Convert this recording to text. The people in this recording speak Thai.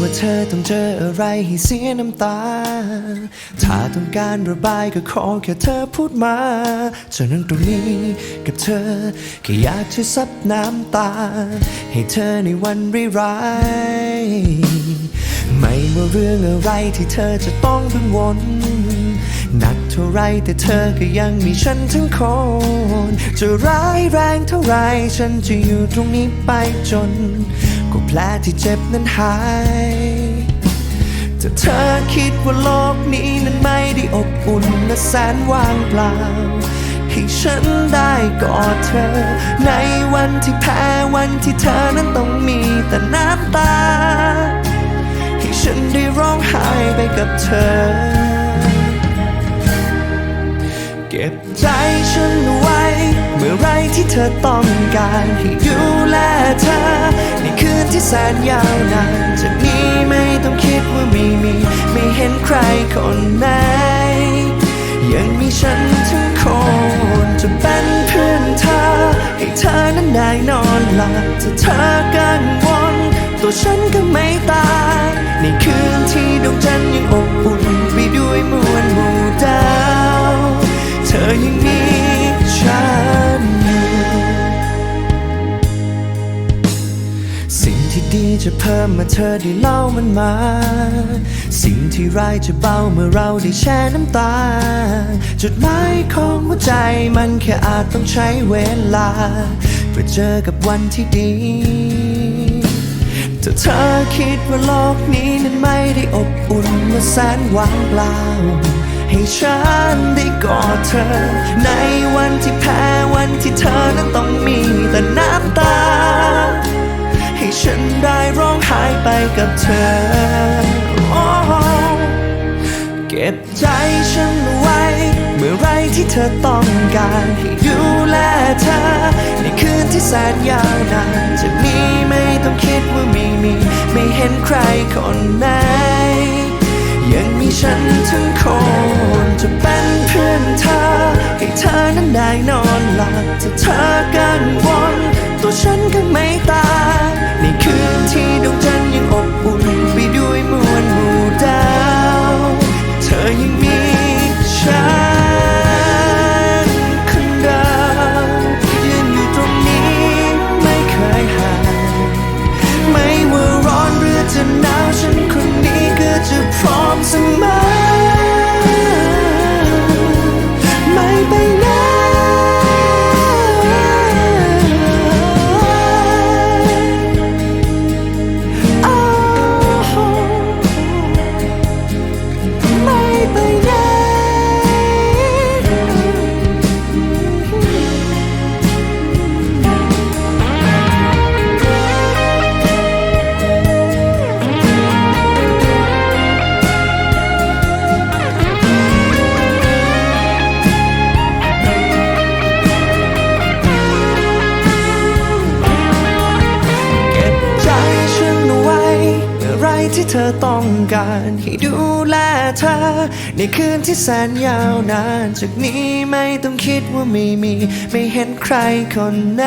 ว่าเธอต้องเจออะไรให้เสียน้ำตา ถ้าต้องการระบายก็ขอแค่เธอพูดมาฉันนั่งตรงนี้กับเธอแค่อยากจะซับน้ำตา ให้เธอในวันร้ายไม่ว่าเรื่องอะไรที่เธอจะต้องกังวลหนักเท่าไรแต่เธอก็ยังมีฉันทั้งคน จะร้ายแรงเท่าไรฉันจะอยู่ตรงนี้ไปจนกว่าแผลที่เจ็บนั้นหายถ้าเธอคิดว่าโลกนี้นั้นไม่ได้อบอุ่นและแสนว่างเปล่า ให้ฉันได้กอดเธอ ในวันที่แพ้วันที่เธอนั้นต้องมีแต่น้ำตา ให้ฉันได้ร้องไห้ไปกับเธอ ก็บใจฉันไว้ เมื่อไรที่เธอต้องการให้ดูแลเธอ ในคืนที่แสนยาวนานจากนี้ไม่ต้องคิดว่าไม่มี ไม่เห็นใครคนไหน ยังมีฉันทั้งคนจะเป็นเพื่อนเธอ ให้เธอนั้นได้นอนหลับถ้าเธอกังวลตัวฉันก็ไม่ตายในคืน ที่ดีจะเพิ่มเมื่อเธอได้เล่ามันมา สิ่งที่ร้ายจะเบาเมื่อเราได้แช่น้ำตา จุดหมายของหัวใจมันแค่อาจต้องใช้เวลา เพื่อเจอกับวันที่ดีถ้าเธอคิดว่าโลกนี้นั้นไม่ได้อบอุ่นและแสนว่างเปล่า ให้ฉันได้กอดเธอ ในวันที่แพ้วันที่เธอนั้นต้องมีแต่น้ำตา กับเธอ เก็บใจฉันไว้ เมื่อไรที่เธอต้องการให้ดูแลเธอ ในคืนที่แสนยาวนานจากนี้ไม่ต้องคิดว่าม่มี ไม่เห็นใครคนไหน ยังมีฉันทั้งคนจะเป็นเพื่อนเธอ ให้เธอนั้นได้นอนหลับถ้าเธอกังว ที่เธอต้องการให้ดูแลเธอ ในคืนที่แสนยาวนาน จากนี้ไม่ต้องคิดว่าไม่มี ไม่เห็นใครคนไหน